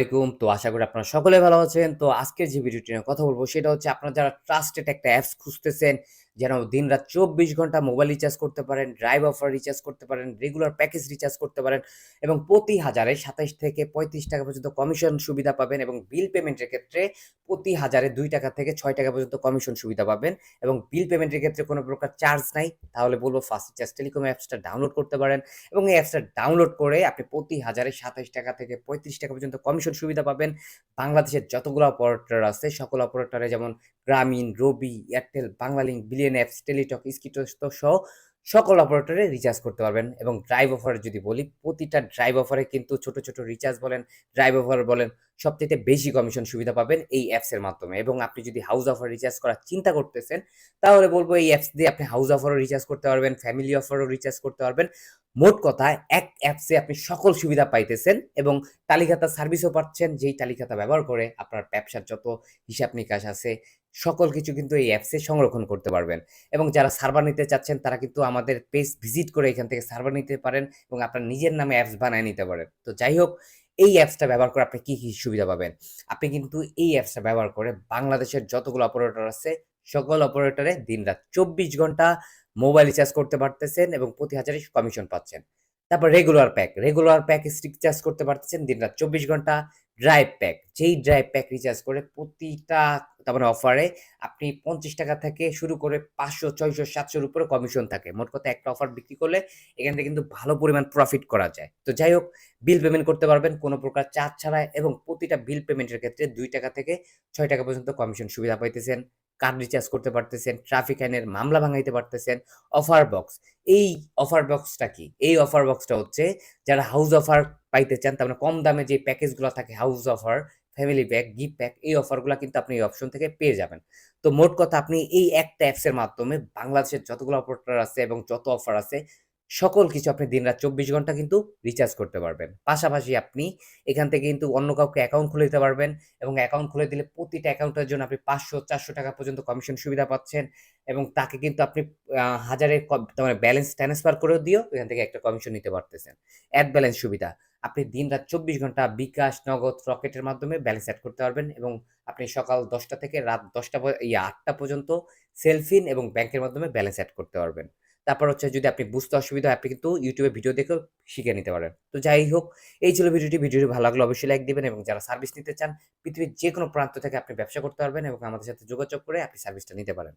আলাইকুম। তো আশা করি আপনারা সকলে ভালো আছেন। তো আজকের যে ভিডিওটি নিয়ে কথা বলব সেটা হচ্ছে আপনারা যারা ট্রাস্টেড একটা অ্যাপস খুঁজতেছেন, যেন দিন রাত চব্বিশ ঘণ্টা মোবাইল রিচার্জ করতে পারেন, ড্রাইভ অফার রিচার্জ করতে পারেন, রেগুলার প্যাকেজ রিচার্জ করতে পারেন এবং প্রতি হাজারে ২৭ থেকে ৳৩৫ পর্যন্ত কমিশন সুবিধা পাবেন এবং বিল পেমেন্টের ক্ষেত্রে প্রতি হাজারে দুই টাকা থেকে ছয় টাকা পর্যন্ত কমিশন সুবিধা পাবেন এবং বিল পেমেন্টের ক্ষেত্রে কোনো প্রকার চার্জ নাই। তাহলে বলব ফার্স্ট চার্জ টেলিকম অ্যাপসটা ডাউনলোড করতে পারেন এবং এই অ্যাপসটা ডাউনলোড করে আপনি প্রতি হাজারে ৳২৭ থেকে ৳৩৫ পর্যন্ত কমিশন সুবিধা পাবেন। বাংলাদেশের যতগুলো অপারেটর আছে সকল অপারেটরে যেমন গ্রামীণ, রবি, এয়ারটেল, বাংলালিংক, বিলিয়ন অ্যাপস, টেলিটক, স্কিটোস্টো সহ সকল অপারেটরে রিচার্জ করতে পারবেন এবং ড্রাইভ অফার যদি বলি, প্রতিটা ড্রাইভ অফারে কিন্তু ছোট, ছোট রিচার্জ বলেন, ড্রাইভ অফার বলেন, সবচেয়ে বেশি কমিশন সুবিধা পাবেন এই অ্যাপসের মাধ্যমে এবং আপনি যদি হাউস অফার রিচার্জ করার চিন্তা করতেছেন, তাহলে বলব এই অ্যাপস দিয়ে আপনি হাউস অফারও রিচার্জ করতে পারবেন, ফ্যামিলি অফারও রিচার্জ করতে পারবেন। মোট কথা এক অ্যাপসে আপনি সকল সুবিধা পাইতেছেন এবং তালিকাটা সার্ভিসও পাচ্ছেন, যেই তালিকাতা ব্যবহার করে আপনার ব্যবসার যত হিসাব নিকাশ আছে, সকল কিছু কিন্তু এই অ্যাপসে সংরক্ষণ করতে পারবেন এবং যারা সার্ভার নিতে চাচ্ছেন তারা কিন্তু আমাদের পেজ ভিজিট করে এখান থেকে সার্ভার নিতে পারেন এবং আপনার নিজের নামে অ্যাপস বানায় নিতে পারেন। তো যাই হোক, এই অ্যাপসটা ব্যবহার করে আপনি কি, কি সুবিধা পাবেন? আপনি কিন্তু এই অ্যাপসটা ব্যবহার করে বাংলাদেশের যতগুলো অপারেটর আছে, সকল অপারেটরে দিনরাত ২৪ ঘণ্টা মোবাইল রিচার্জ করতে পারতেছেন এবং প্রতি হাজারে কমিশন পাচ্ছেন। তারপর regular pack, regular package recharge করতে পারতেছেন দিনরাত ২৪ ঘণ্টা। ড্রাইভ প্যাক, যেই ড্রাইভ প্যাক রিচার্জ করে প্রতিটা তার মানে অফারে আপনি ৳৫০ থেকে শুরু করে পাঁচশো ছয়শো সাতশোর উপরে কমিশন থাকে। মোট কথা একটা অফার বিক্রি করলে এখান থেকে কিন্তু ভালো পরিমাণ প্রফিট করা যায়। তো যাই হোক, বিল পেমেন্ট করতে পারবেন কোনো প্রকার চার্জ ছাড়া এবং প্রতিটা বিল পেমেন্টের ক্ষেত্রে দুই টাকা থেকে ছয় টাকা পর্যন্ত কমিশন সুবিধা পাইতেছেন। কার্ড রিচার্জ করতে পারতেছেন, ট্রাফিক আইনের মামলা ভাঙাইতে পারতেছেন। অফার বক্স, এই অফার বক্সটা কি? এই অফার বক্সটা হচ্ছে যারা হাউস অফার পাইতে চান, তার মানে কম দামে যে প্যাকেজগুলো থাকে house offer, family bag gift pack এই অফারগুলো কিন্তু আপনি এই অপশন থেকে পেয়ে যাবেন। তো মোট কথা আপনি এই একটা অ্যাপসের মাধ্যমে বাংলাদেশের যতগুলো অপারেটার আছে এবং যত অফার আছে, সকল কিছু আপনি দিনরাত ২৪ ঘণ্টা কিন্তু রিচার্জ করতে পারবেন। পাশাপাশি আপনি এখান থেকে কিন্তু অন্য কাউকে অ্যাকাউন্ট খুলে দিতে পারবেন এবং অ্যাকাউন্ট খুলে দিলে প্রতিটা অ্যাকাউন্টের জন্য আপনি ৳৫০০, ৳৪০০ পর্যন্ত কমিশন সুবিধা পাচ্ছেন এবং তাকে কিন্তু আপনি আ হাজারে ক মানে ব্যালেন্স ট্রান্সফার করে দিয়েও এখান থেকে একটা কমিশন নিতে পারতেছেন। অ্যাড ব্যালেন্স সুবিধা, আপনি দিন রাত চব্বিশ ঘণ্টা বিকাশ, নগদ, রকেটের মাধ্যমে ব্যালেন্স অ্যাড করতে পারবেন এবং আপনি সকাল ১০টা থেকে রাত দশটা ইয়ে আটটা পর্যন্ত সেলফিন এবং ব্যাংকের মাধ্যমে ব্যালেন্স অ্যাড করতে পারবেন। তারপর হচ্ছে যদি আপনি বুঝতে অসুবিধা হয় আপনি কিন্তু ইউটিউবে ভিডিও দেখেও শিখে নিতে পারেন। তো যাই হোক, এই ছিল ভিডিওটি। ভিডিওটি ভালো লাগলে অবশ্যই লাইক দেবেন এবং যারা সার্ভিস নিতে চান, পৃথিবীর যে কোনো প্রান্ত থেকে আপনি ব্যবসা করতে পারবেন এবং আমাদের সাথে যোগাযোগ করে আপনি সার্ভিসটা নিতে পারেন।